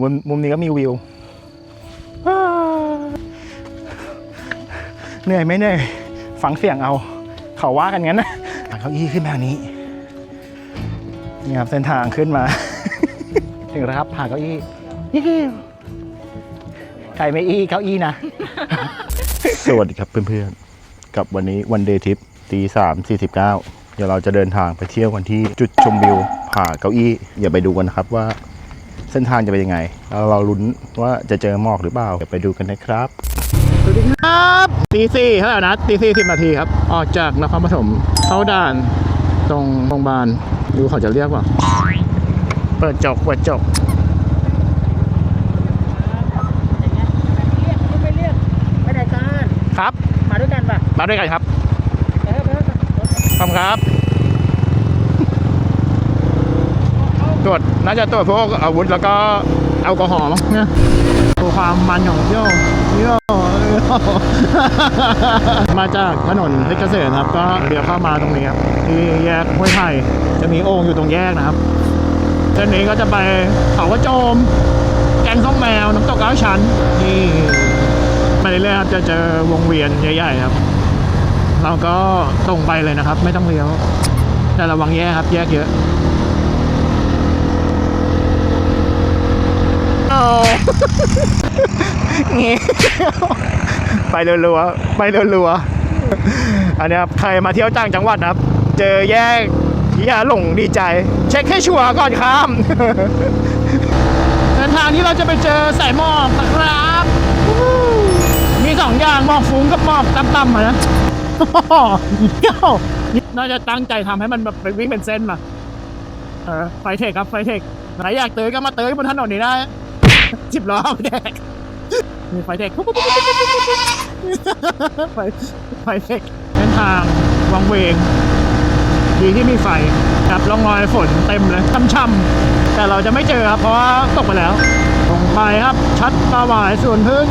มุมมุมนี้ก็มีวิวอ้าเหนื่อยไหมเหนื่อย ฟังเสียงเอา เขาว่ากันงั้นนะหาเก้าอี้ขึ้นมานี้ นี่ครับเส้นทางขึ้นมา ถึงแล้วครับหาเก้าอี้ยี่หิวใครไม่อี้เก้าอี้นะ สวัสดีครับเพื่อนๆ กับวันนี้วันเดย์ทริปตีสามสี่สิบเก้าเดี๋ยวเราจะเดินทางไปเที่ยวกันที่จุดชมวิวผาเก้าอี้ อย่าไปดูกันนะครับว่า เส้นทางจะเป็นยังไงแล้วเราลุ้นว่าจะเจอหมอกหรือเปล่าเดี๋ยวไปดูกันนะครับสวัสดีครับตีสี่เท่าไหร่นะตีสี่สิบนาทีครับ ออกจากนครปฐมเข้าด่านตรงโรงพยาบาลดูเขาจะเรียกว่า เปิดจกเปิดจกไม่เรียกไม่ได้การครับ มาด้วยกันป่ะมาด้วยกันครับไปเถอะไปเถอะขอบคุณครับ ตรวจน่าจะตรวจพวกอาวุธแล้วก็แอลกอฮอล์มั้งเนี่ยดูความมันของโยโยโยมาจากถนนเพชรเกษมครับ ก็เดี๋ยวเข้ามาตรงนี้ครับที่แยกห้วยไผ่จะมีโอ่งอยู่ตรงแยกนะครับเส้นนี้ก็จะไปเขากระโจม แกงส้มแมวน้ำตกเก้าชั้นนี่ไปเรื่อยๆครับจะเจอวงเวียนใหญ่ๆครับ เราก็ตรงไปเลยนะครับ ไม่ต้องเลี้ยว แต่ระวังแยกครับแยกเยอะโอ้ งี้ไปรัวๆไปรัวๆอันนี้ครับใครมาเที่ยวต่างจังหวัดนะครับ เจอแยกอย่าหลงดีใจ เช็คให้ชัวร์ก่อนข้ามเดินทางที่เราจะไปเจอสายหมอกนะครับ มีสองอย่างหมอกฟุ้งกับหมอกต่ำๆอะนะเยวน่าจะตั้งใจทำให้มันแบบวิ่งเป็นเส้นมาไฟเทคครับไฟเทคไหนอยากเตยก็มาเตยบนถนนนี้ได้ สิบล้อไม่แดกมีไฟเทคไฟไฟเทคเส้นทางวังเวง ดีที่มีไฟครับร่องรอยฝนเต็มเลยช่ำๆแต่เราจะไม่เจอครับ เพราะว่าตกไปแล้วตรงไปครับ ชัดปลาหวายสวนพึ่ง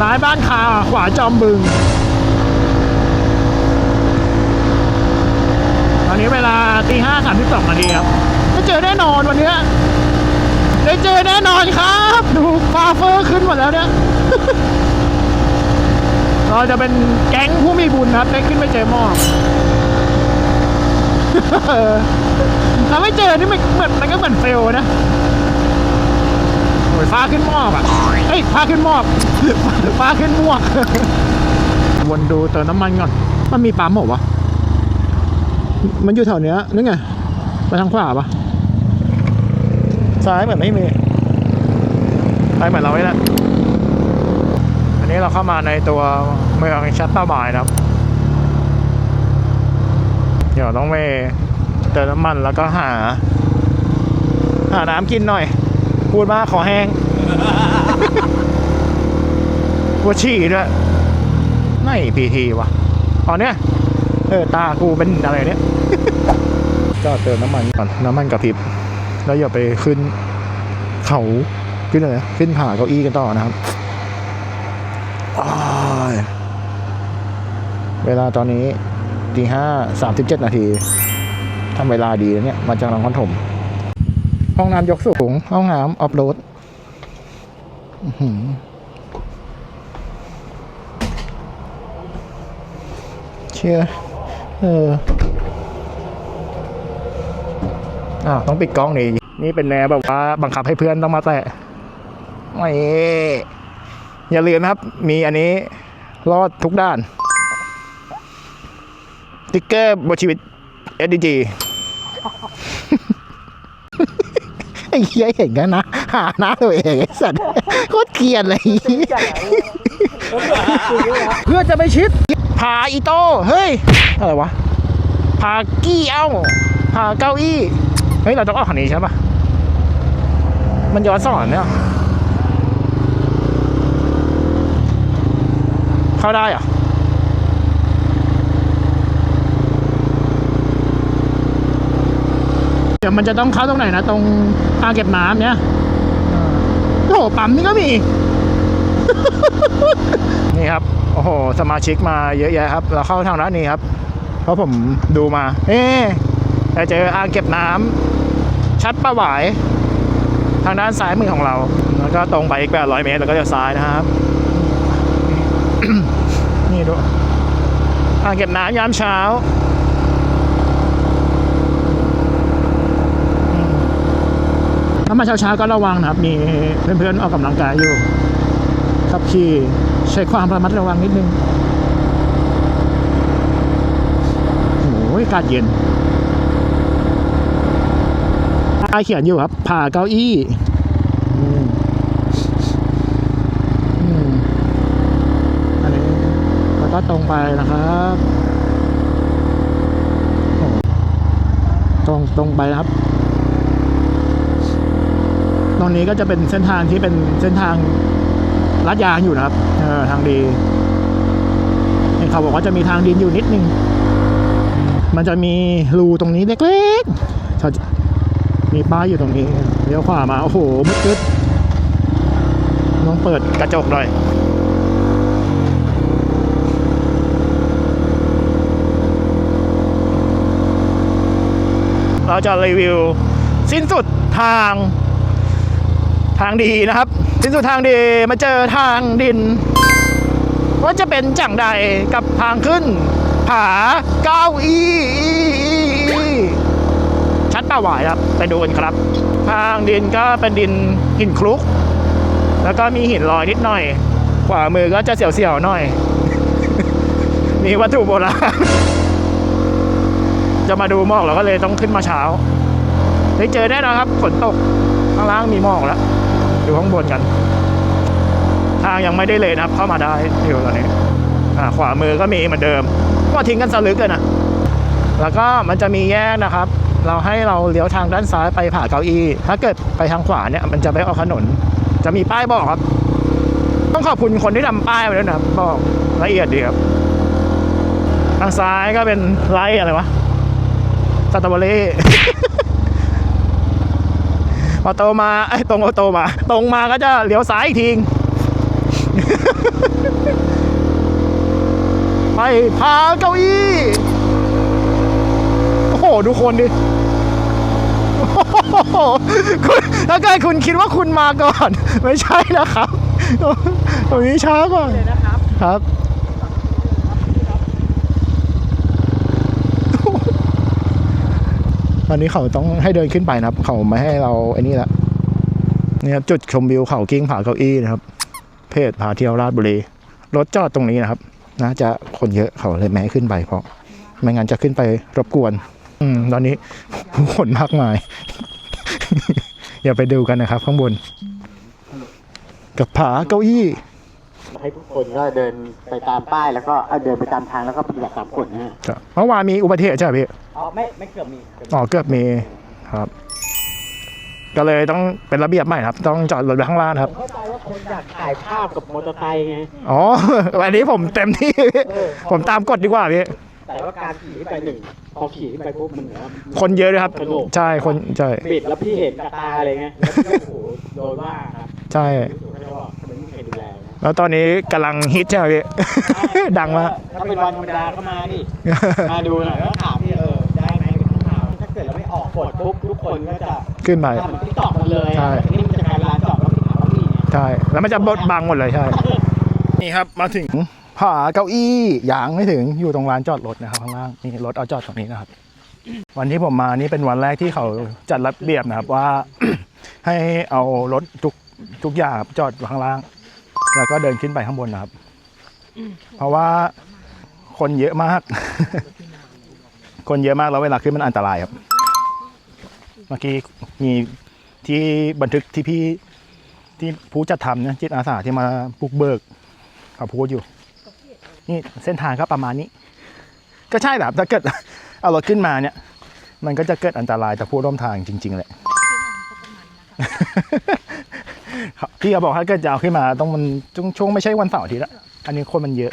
ซ้ายบ้านคาขวาจอมบึง ตอนนี้เวลาตีห้าสามสิบสองนาทีครับได้เจอแน่นอนวันนี้ เนี้ยได้เจอแน่นอนครับ ดูฟาเฟอร์ขึ้นหมดแล้วเนี่ยเราจะเป็นแก๊งผู้มีบุญครับได้ขึ้นไปเจอหมอกถ้าไม่เจอนี่มันเหมือนมันก็เหมือนเฟลนะโอ้ยฟ้าขึ้นหมอกอะเฮ้ยฟ้าขึ้นหมอกฟ้าขึ้นหมวกวนดูเติมน้ำมันก่อน มันมีปั๊มหรอวะ มันอยู่แถวเนี้ยนึกไง ไปทางขวาปะ ซ้ายเหมือนไม่มีไปเหมือนเราเลยแหละอันนี้เราเข้ามาในตัวเมืองชัตตาบายนะครับ เดี๋ยวต้องไปเติมน้ำมันแล้วก็หา หาน้ำกินหน่อย พูดมากขอแห้งปวดฉี่ด้วยไหนพีทีวะอ๋อเนี่ยเออตากูเป็นอะไรเนี่ย ก็เติมน้ำมันก่อนน้ำมันกระพริบ แล้วอย่าไปขึ้นเขาขึ้นอะไรขึ้นผาเก้าอี้กันต่อนะครับเวลาตอนนี้ตีห้าสามสิบเจ็ดนาทีทำเวลาดีนะเนี่ย มาจากนครถม ห้องน้ำยกสูง ห้องน้ำออฟโรดเชื่อ เออ อ้าวต้องปิดกล้องนี่นี่เป็นแนวแบบว่าบังคับให้เพื่อนต้องมาแตะไม่อย่าลืมนะครับ มีอันนี้รอดทุกด้านติ๊กเกอร์บนชีวิต SDG ไอ้เหี้ยเห็นกันนะ หาหน้าตัวเองไอ้สัตว์โคตรเกลียดเลย เพื่อจะไปชิดผาอีโต้เฮ้ย อะไรวะผากี้เอ้าผาเก้าอี้ เฮ้ย เราต้องออกคันนี้ใช่ปะมันย้อนสอนเนี่ยเข้าได้เหรอเดี๋ยวมันจะต้องเข้าตรงไหนนะ ตรงอ่างเก็บน้ำเนี่ยโอ้โหปั๊มนี่ก็มี นี่ครับ โอ้โห สมาชิกมาเยอะแยะครับ เราเข้าทางด้านนี้ครับ เพราะผมดูมา เอ๊ะแต่เจออ่างเก็บน้ำชัดประหวาย ทางด้านซ้ายมือของเรา แล้วก็ตรงไปอีก800เมตรแล้วก็จะซ้ายนะครับ นี่ดูอ่างเก็บน้ำยามเช้าถ้ามาเช้าๆก็ระวังนะครับ มีเพื่อนๆออกกำลังกายอยู่ขับขี่ใช้ความระมัดระวังนิดนึงโอ้ยอากาศเย็น ป้ายเขียนอยู่ครับ ผ่าเก้าอี้อันนี้แล้วก็ตรงไปนะครับ ตรงตรงไปนะครับ ตรงนี้ก็จะเป็นเส้นทางที่เป็นเส้นทางลาดยางอยู่นะครับเออทางดีเห็นเขาบอกว่าจะมีทางดินอยู่นิดนึง มันจะมีรูตรงนี้เล็กๆ มีป้ายอยู่ตรงนี้เลี้ยวขวามา โอ้โหมืดตึ๊ดลองเปิดกระจกหน่อยเราจะรีวิว สิ้นสุดทางทางดีนะครับ สิ้นสุดทางดีมาเจอทางดิน ว่าจะเป็นจังใดกับทางขึ้น ผาเก้าอี้าหวายครับ ไปดูกันครับ ทางดินก็เป็นดินหินคลุก แล้วก็มีหินลอยนิดหน่อย ขวามือก็จะเสียวๆหน่อย มีวัตถุโบราณ จะมาดูหมอกเราก็เลยต้องขึ้นมาเช้า ได้เจอแน่นอนครับ ฝนตก ข้างล่างมีหมอกแล้ว ดูข้างบนกัน ทางยังไม่ได้เลยนะครับ เข้ามาได้อยู่ตอนนี้อ่ขวามือก็มีเหมือนเดิม ก็ทิ้งกันสลึกกันนะแล้วก็มันจะมีแยกนะครับ เราให้เราเลี้ยวทางด้านซ้ายไปผ่าเก้าอี้ถ้าเกิดไปทางขวาเนี่ยมันจะไปออกถนน จะมีป้ายบอกครับ ต้องขอบคุณคนที่ทำป้ายไว้ด้วยนะบอกละเอียดดีครับทางซ้ายก็เป็นไรอะไรวะสตรอเบอรี่พอโตมาไอ้ตรงโอโตมา ตรงมาก็จะเลี้ยวซ้ายอีกทีไปพาเก้าอี้ โอ้โห ดูคนดิ โหคุณถ้าเกิดคุณคิดว่าคุณมาก่อน ไม่ใช่นะครับตรงนี้ช้ากว่าเลยนะครับ ครับตอนนี้เขาต้องให้เดินขึ้นไปนะครับ เขาไม่ให้เราไอ้นี่ละนี่ครับจุดชมวิวเขากิ้งผาเก้าอี้นะครับ เพจพาเที่ยวราชบุรีรถจอดตรงนี้นะครับน่าจะคนเยอะเขาเลยไม่ให้ขึ้นไปเพราะ ไม่งั้นจะขึ้นไปรบกวน อืมตอนนี้ผู้คนมากมาย อย่าไปดูกันนะครับ ข้างบน กับผาเก้าอี้ ให้ทุกคนก็เดินไปตามป้ายแล้วก็เอาเดินไปตามทางแล้วก็ปฏิบัติตามกฎนะฮะครับเมื่อวานมีอุบัติเหตุใช่ไหมพี่อ๋อไม่ไม่เกือบมีอ๋อเกือบมีครับ ก็เลยต้องเป็นระเบียบใหม่ครับ ต้องจอดรถไว้ข้างล่างครับเข้าใจว่าคนอยากถ่ายภาพกับมอเตอร์ไซค์ไง อ๋อ อันนี้ผมเต็มที่ผมตามกฎดีกว่าพี่ แต่ว่าการขี่ขึ้นไปหนึ่งพอขี่ขึ้นไปปุ๊บมันเหมือนว่า คนเยอะเลยครับ สนุก ใช่คนใช่บิดแล้วพี่เห็นกับตาอะไรเงี้ยแล้วพี่ก็โอ้โหโดนว่าครับใช่ รู้สึกว่าทำไมไม่เคยดูแลนะแล้วตอนนี้กำลังฮิตใช่ไหมพี่ ดังมาก ถ้าเป็นวันธรรมดาก็มาดิ มาดูหน่อยแล้วถามพี่เออได้ไหมเป็นข้างข่าวถ้าเกิดเราไม่ออกกฎปุ๊บทุกคนก็จะขึ้นไป ทำเหมือนที่ตอกมันเลยใช่นี่มันจะกลายเป็นร้านจอดแล้วพี่ถามว่าพี่เนี่ย ใช่ แล้วมันจะบดบังหมดเลยใช่ นี่ครับมาถึง ผาเก้าอี้ยางไม่ถึงอยู่ตรงลานจอดรถนะครับข้างล่างนี่รถเอาจอดตรงนี้นะครับ วันที่ผมมานี่เป็นวันแรกที่เขาจัดระเบียบนะครับว่า ให้เอารถทุกทุกอย่างจอดอยู่ข้างล่าง แล้วก็เดินขึ้นไปข้างบนนะครับ เพราะว่าคนเยอะมาก คนเยอะมากแล้วเวลาขึ้นมันอันตรายครับ เมื่อกี้มีที่บันทึกที่พี่ที่ผู้จัดทำเนี่ยจิตอาสาที่มาบุกเบิกเขาพูดอยู่ นี่เส้นทางก็ประมาณนี้ ก็ใช่แบบถ้าเกิดเอารถขึ้นมาเนี่ย มันก็จะเกิดอันตรายต่อผู้ร่วมทางจริง ๆ แหละพี่เขาบอกถ้าเกิดจะเอาขึ้นมาต้องมันช่วงช่วงไม่ใช่วันเสาร์อาทิตย์ละอันนี้คนมันเยอะ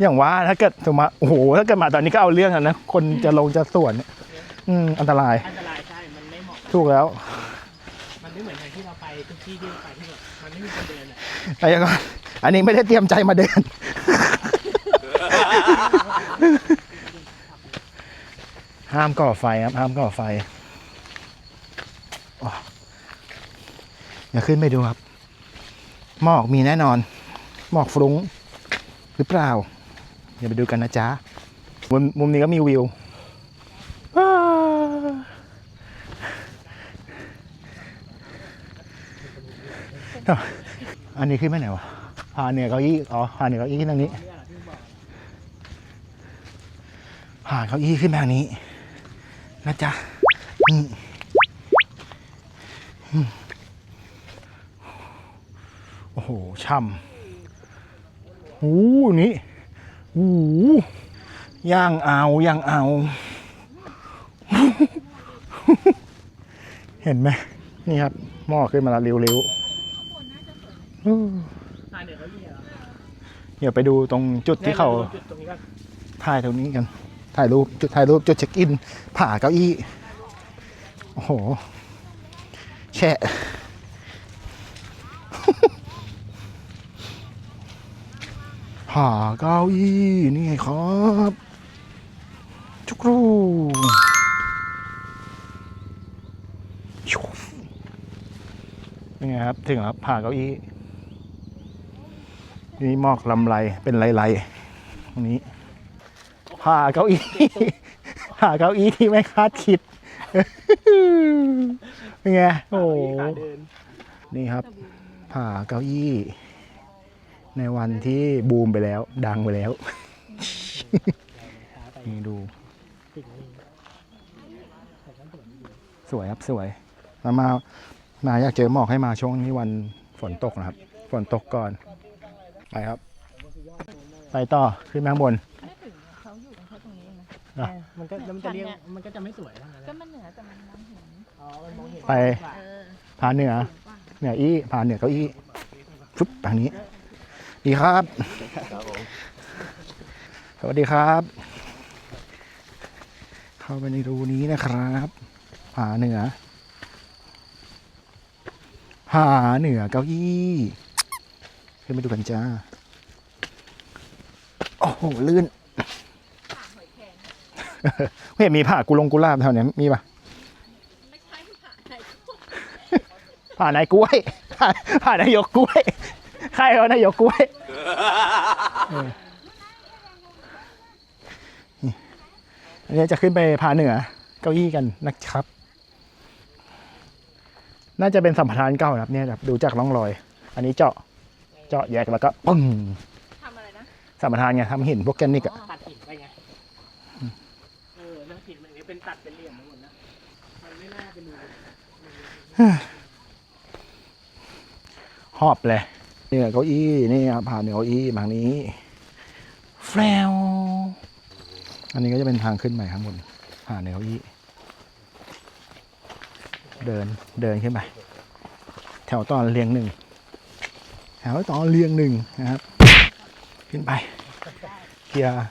อย่างว่าถ้าเกิดสมมติว่าโอ้โหถ้าเกิดมาตอนนี้ก็เอาเรื่องแล้วนะคนจะลงจะสวนเนี่ยอืมอันตรายอันตรายใช่มันไม่เหมาะถูกแล้ว มันไม่เหมือนอย่างที่เราไปทุกที่ที่เราไปที่แบบมันไม่มีคนเดินอะไอ้ก็อันนี้ไม่ได้เตรียมใจมาเดิน ห้ามก่อไฟครับ ห้ามก่อไฟอย่าขึ้นไปดูครับ หมอกมีแน่นอน หมอกฟรุ้งหรือเปล่า อย่าไปดูกันนะจ๊ะ มุมมุมนี้ก็มีวิวอันนี้ขึ้นไปไหนวะพาเหนือเก้าอี้อ๋อพาเหนือเก้าอี้ขึ้นทางนี้ พาเก้าอี้ขึ้นมาทางนี้นะจ๊ะอืมอืมโอ้โหช่ำหูนี่หูย่างเอาย่างเอา เห็นไหมนี่ครับ หม้อขึ้นมาแล้วเร็วๆเดี๋ยวเขาเดี๋ยวไปดูตรงจุดที่เขาถ่ายตรงนี้กัน ถ่ายรูปจุดถ่ายรูปจุดเช็คอิน ผ่าเก้าอี้ โอ้โห แช่ผ่าเก้าอี้นี่ไงครับจุกรูชุบเป็นไงครับ ถึงแล้วผ่าเก้าอี้ นี่หมอกลำไรเป็นไรๆตรงนี้ ผ่าเก้าอี้ผ่าเก้าอี้ที่ไม่คาดคิดเป็นไงโอ้โหนี่ครับ ผ่าเก้าอี้ ในวันที่บูมไปแล้ว ดังไปแล้ว นี่ดู สวยครับสวยมามามาอยากเจอหมอกให้มาช่วงนี้วันฝนตกนะครับ ฝนตกก่อน ไปครับ ไปต่อ ขึ้นมาข้างบน เองนะอะมันก็แล้วมันจะเรียกมันก็จะไม่สวยทั้งนั้นก็นะมันเหนือแต่มันมองเห็นอ๋อมันมองเห็นไป เออผาเหนือสูงกว่าเหนืออี้ผาเหนือเก้าอี้ฟึบทางนี้ ดีครับ สวัสดีครับ เข้าไปในรูนี้นะครับผาเหนือผาเหนือเก้าอี้ขึ้นไปดูกันจ้า โอ้โหลื่นไม่ เห็นมีผ่ากุลงกุลาบแถวเนี้ยมีปะไม่ใช่ค่ะไหนผ่านายกล้วยผ่าผ่านายกกล้วยใครเอานายกกล้วยเออนี่อันนี้จะขึ้นไปผาเหนือเก้าอี้กันนะครับ น่าจะเป็นสัมปทานเก่านะครับเนี่ยแบบดูจากร่องรอย อันนี้เจาะ เจาะแยกแล้วก็ปึ้งทำอะไรนะสัมปทานไงทำหินพวกแกรนิกอะ ตัดเป็นเหลี่ยมทั้งหมดนะมันไม่น่าเป็นรูหอบเลยเนี่ยเก้าอี้นี่ครับผ่านเนเก้าอี้มาทางนี้แฟลวอันนี้ก็จะเป็นทางขึ้นใหม่ข้างบนผ่านเนเก้าอี้เดินเดินขึ้นไปแถวตอนเรียงหนึ่งแถวตอนเรียงหนึ่งนะครับ ขึ้นไป เกียร์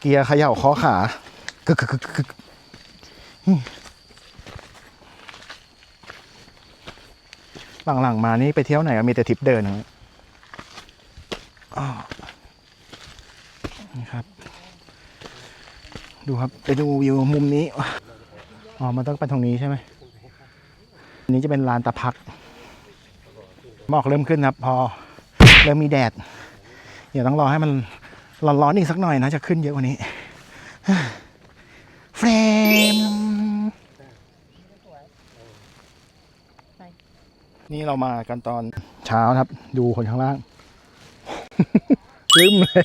เกียร์เขย่าข้อขา กึกกึกกึกกึกหลังๆมานี่ไปเที่ยวไหนก็มีแต่ทริปเดินนะนี่ครับ ดูครับ ไปดูวิวมุมนี้ อ๋อ มันต้องไปตรงนี้ใช่ไหมอันนี้จะเป็นลานตะพัก หมอกเริ่มขึ้นครับ พอเริ่มมีแดด เดี๋ยวต้องรอให้มันร้อนๆอีกสักหน่อยนะ จะขึ้นเยอะกว่านี้ รม นี่เรามากันตอนเช้าครับ ดูคนข้างล่างลืมเลย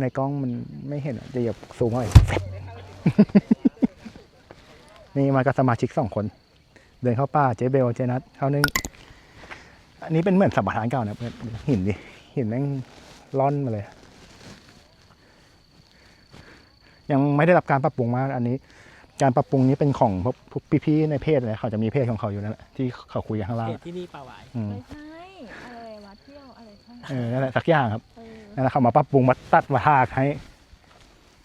ในกล้องมันไม่เห็นจะหยียบซูมเข้าไปนี่มากับสมาชิกสองคน เดินเข้าป่าเจ๊เบลเจนัทเขานึง อันนี้เป็นเหมือนสัมปทานเก่านะเพื่อนหินดิหินแม่งร่อนมาเลย ยังไม่ได้รับการปรับปรุงมากอันนี้ การปรับปรุงนี้เป็นของพวกพวกพี่ๆในเพจเลยเขาจะมีเพจของเขาอยู่นั่นแหละที่เขาคุยกันข้างล่างเขตที่นี่ป่าหวายอืมไม่ใช่อะไรวัดเที่ยวอะไรใช่เออนั่นแหละสักอย่างครับเออนั่นแหละเขามาปรับปรุงมาตัดมาทากให้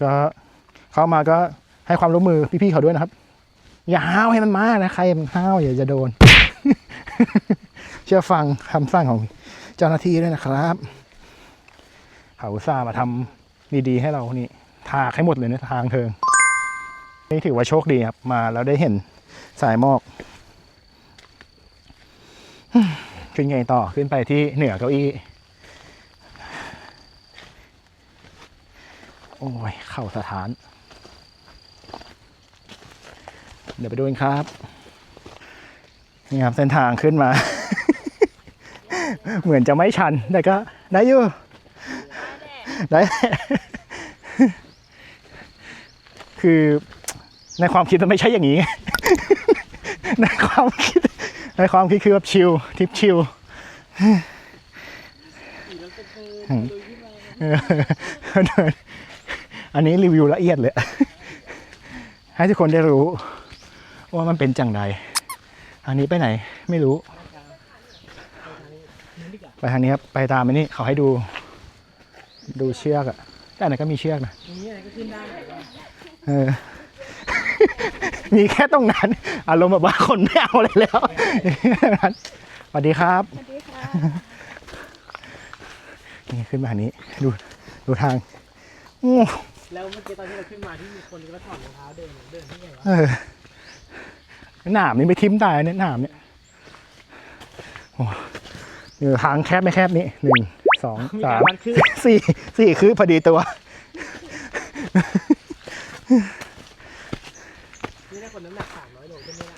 ก็เข้ามาก็ให้ความร่วมมือพี่ๆเขาด้วยนะครับ อย่าห้าวให้มันมากนะใครมันห้าวอย่าจะโดน เชื่อฟังคำสั่งของเจ้าหน้าที่ด้วยนะครับ เขาอุตส่าห์มาทำดีๆให้เรานี่ ทาให้หมดเลยนะทางเทิงนี่ถือว่าโชคดีครับ มาแล้วได้เห็นสายหมอก ขึ้นไงต่อขึ้นไปที่เหนือเก้าอี้ โอ้ย เข่าสถาน เดี๋ยวไปดูกันครับ นี่ครับเส้นทางขึ้นมา เหมือนจะไม่ชัน แต่ก็ได้อยู่ ได้ คือในความคิดมันไม่ใช่อย่างนี้ ในความคิด ในความคิดคือแบบชิลทริปชิลเอออันนี้รีวิวละเอียดเลย ให้ทุกคนได้รู้ ว่ามันเป็นจังใด อันนี้ไปไหนไม่รู้ ไปทางนี้ครับ ไปตามไปนี่เขาให้ดู ดูเชือกอะแต่ไหนก็มีเชือกนะนี้อะไรก็ขึ้นได้ เออ มีแค่ตรงนั้น อารมณ์แบบว่าคนไม่เอาอะไรแล้วสวัสดีครับ สวัสดีค่ะนี่ขึ้นมาทางนี้ ดูดูทางโอ้แล้วเมื่อกี้ตอนที่เราขึ้นมาที่มีคนก็ถอดรองเท้าเดินเดินที่ไงวะเออหนามนี่ไม่ทิ่มตายเนี่ยหนามเนี่ยโอ้เออทางแคบไม่แคบนี้หนึ่งสองมีสากามรวัดขึ้นสี่สี่คือพอดีตัว นี่ได้คนน้ำหนักสามร้อยโลขึ้นไม่ได้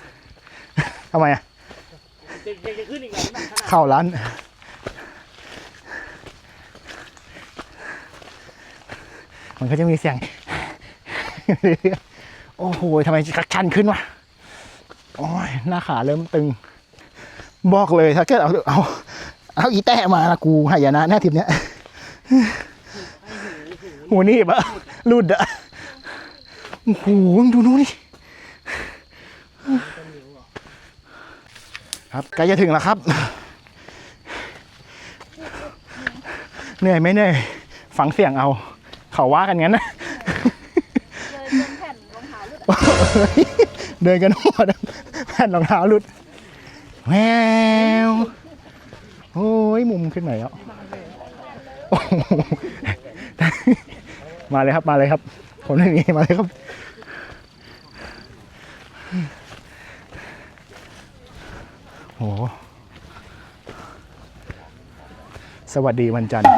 ทำไมอะจะยังจะขึ้นอีกเหรอน้ำหนักขนาดเข้าร้านมันก็จะมีเสียง โอ้โหทำไมชันขึ้นวะโอ้ยหน้าขาเริ่มตึง บอกเลยถ้าเกิดเอาเอาเอาอีแตะมาละกูหายนะแน่ทิมเนี้ยหูนี่บะรุดอะ โอ้โหดูนู้นนี่ครับใกล้จะถึงแล้วครับ เหนื่อยไหมเหนื่อยฟังเสียงเอา เขาว่ากันงั้นนะเลยจนแผ่นรองเท้าลุดเดินกันหมดแผ่นรองเท้าหลุดแววโอ้ยมุมขึ้นไหนอะมาเลยครับมาเลยครับผมนี่นี่มาเลยครับ โห สวัสดีวันจันทร์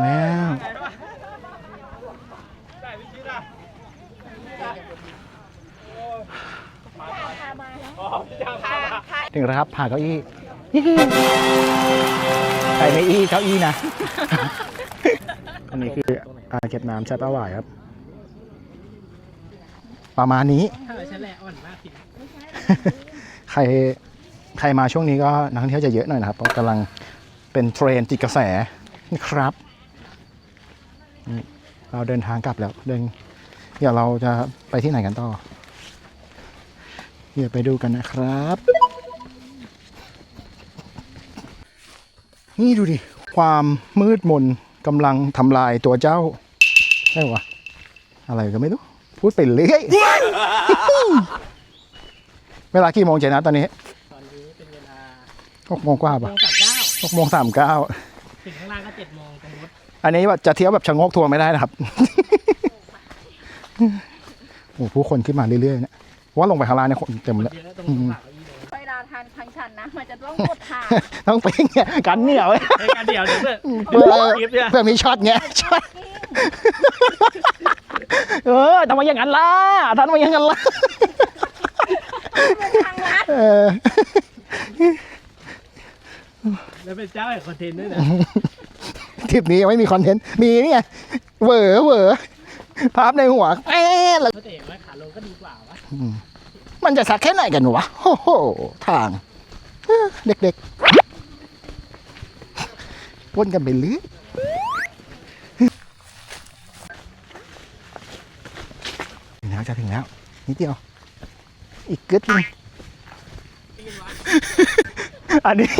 แมวได้วิชิตอะพามาแล้วถึงแล้วครับผ่าเก้าอี้ยี่หิใครไม่อี้เก้าอี้นะ อันนี้คืออ่าเก็บน้ำใช้ปลาหวายครับ ประมาณนี้ถ้าฉันแหละอ่อนมากสิใครใครมาช่วงนี้ก็นักท่องเที่ยวจะเยอะหน่อยนะครับ เพราะกำลังเป็นเทรนด์ติดกระแสนะครับนี่เราเดินทางกลับแล้วเดินเดี๋ยวเราจะไปที่ไหนกันต่อ เดี๋ยวไปดูกันนะครับ นี่ดูดิ ความมืดมนกำลังทำลายตัวเจ้าใช่ปะวะอะไรก็ไม่รู้ พูดไปเรื่อย เวลากี่โมงเจนะตอนนี้ตอนนี้เป็นเวลาหกโมงกว่าโมปะงสามเก้าหกโมงสามเก้าถึงข้างล่างก็เจ็ดโมงตรงรถอันนี้แบบจะเที่ยวแบบชะโงกทัวร์ไม่ได้นะครับ โอ้ผู้คนขึ้นมาเรื่อยๆเนะว่าลงไปข้างล่างเนี่ยคนเต็มคนแล้วเยอะตรงหลังเก้าอี้เลยเวลาทานทางชันนะ มันจะต้องกดทางต้องเป็นเนี่ยกันเหนียวเฮ้ยการเดี๋ยวเดี๋ยวเพื่อนเพื่อคลิปเนี่ยเพื่อมีช็อตไงช็อต เออทำไมอย่างนั้นล่ะทำไมอย่างนั้นล่ะเป็นทางลัดเออแล้วเป็นเจ้าแห่งคอนเทนต์ด้วยนะทริปนี้ยังไม่มีคอนเทนต์ มีเนี่ยเหวอเหวอภาพในหัวแอ๊ะแล้วก็แต่ว่าขาลงก็ดีกว่าวะมันจะสักแค่ไหนกันวะโอ้โหทางเออเด็กๆวนกันไปเรื่อยถึง แล้วจะถึงแล้ว นิดเดียว อีกกึดหนึงอันนี้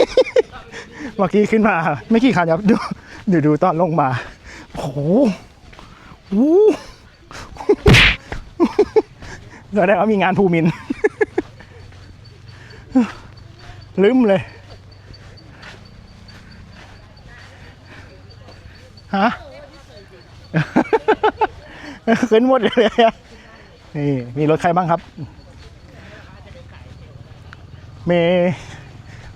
เมื่อกี้ขึ้นมา ไม่กี่คันครับดูเดี๋ยวดูตอนลงมาโอ้โหโอ้โหแสดงว่ามีงานภูมินทร์ลืมเลย ฮะ ขึ้นหมดเลยอะ นี่มีรถใครบ้างครับขมี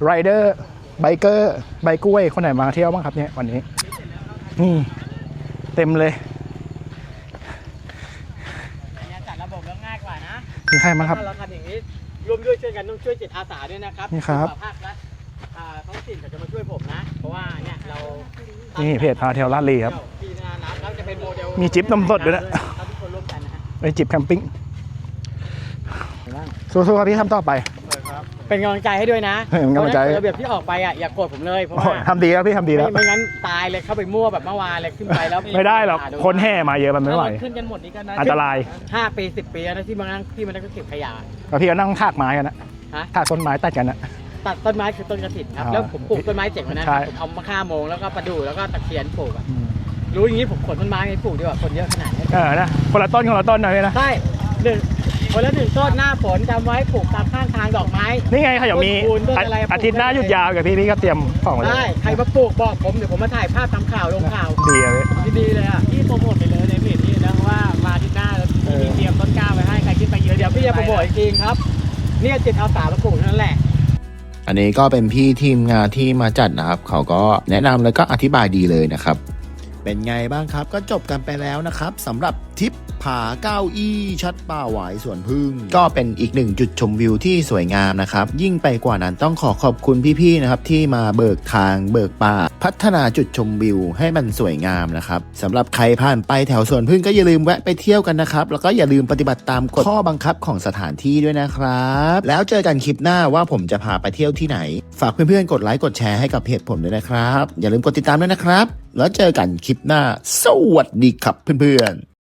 ไรเดอร์ไบเกอร์ไบกล้วยคนไหนมาเที่ยวบ้างครับเนี่ยวันนี้ นี่เต็มเลยเนี่ยจัดระบบแล้วง่ายกว่านะมีใครบ้างครับถ้าเราทำอย่างนี้ร่วมด้วยช่วยกันต้องช่วยจิตอาสาด้วยนะครับนี่ครับภาครัฐอ่าท้องถิ่นเขาจะมาช่วยผมนะ เพราะว่าเนี่ยเรานี่เพจพาเที่ยวลาดลีครับที่หนาน้ำแล้วจะเป็นโมเดลมีจิ๊บนมสดด้วยนะ ไปจิบแคมปิ้งสู้ๆครับพี่ทำต่อไป เป็นกำลังใจให้ด้วยนะเป็นกำลังใจ เพราะฉะนั้นระเบียบที่ออกไปอะอย่าโกรธผมเลยเพราะโอ้โหว่าทำดีแล้วพี่ทำดีแล้ว ไม่ไม่งั้นตายเลยเข้าไปมั่วแบบเมื่อวานเลยขึ้นไปแล้วไม่ได้หรอกคนแห่มาเยอะมันไม่ไหวถ้าเราขึ้นกันหมดนี้ก็นะอันตรายห้าปีสิบปีแล้วนะที่มานั่งที่มานั่งเก็บขยะ แล้วพี่ก็นั่งถากไม้กันนะฮะถากต้นไม้ตัดกันนะ ตัดต้นไม้คือต้นกระถิ่นครับ อ่าแล้วผมปลูกต้นไม้เจ๋งกว่านั้นใช่ ผมเอามะข่าโมงแล้วก็ประดู่แล้วก็ตะเคียนปลูกอะอืม รู้อย่างนี้ผมขนต้นไม้ไปปลูกดีกว่าคนเยอะขนาดนี้เออนะคนละต้นคนละต้นนะพี่นะ ใช่หนึ่งคนละหนึ่งต้นหน้าฝนจำไว้ปลูกตามข้างทางดอกไม้ นี่ไงเขาอยากมีต้นคูณต้นอะไรอาทิตย์หน้าหยุดยาวกับพี่พี่ก็เตรียมของไว้เลได้ยใครมาปลูกบอกผมเดี๋ยวผมมาถ่ายภาพทำข่าวลงข่าวดีอะพี่ดีๆเลยอะพี่โปรโมทไปเลยในเพจนี้นะเพราะว่ามาอาที่หน้าแล้วเออมีเตรียมต้นกล้าไว้ให้ใครคิดไปเยอะเดี๋ยวพี่จะโปรโมทอีกทีครับ เนี่ยจิตอาสามาปลูกนั่นแหละ อันนี้ก็เป็นพี่ทีมงานที่มาจัดนะครับ เขาก็แนะนำแล้วก็อธิบายดีเลยนะครับ เป็นไงบ้างครับ ก็จบกันไปแล้วนะครับสำหรับทริป ผาเก้าอี้ชัดป่าหวายสวนพึ่ง ก็เป็นอีกหนึ่งจุดชมวิวที่สวยงามนะครับ ยิ่งไปกว่านั้นต้องขอขอบคุณพี่ๆนะครับที่มาเบิกทางเบิกป่า พัฒนาจุดชมวิวให้มันสวยงามนะครับสำหรับใครผ่านไปแถวสวนพึ่งก็อย่าลืมแวะไปเที่ยวกันนะครับ แล้วก็อย่าลืมปฏิบัติตามกฎข้อบังคับของสถานที่ด้วยนะครับ แล้วเจอกันคลิปหน้าว่าผมจะพาไปเที่ยวที่ไหน ฝากเพื่อนๆกดไลค์กดแชร์ให้กับเพจผมด้วยนะครับ อย่าลืมกดติดตามด้วยนะครับ แล้วเจอกันคลิปหน้า สวัสดีครับเพื่อนๆ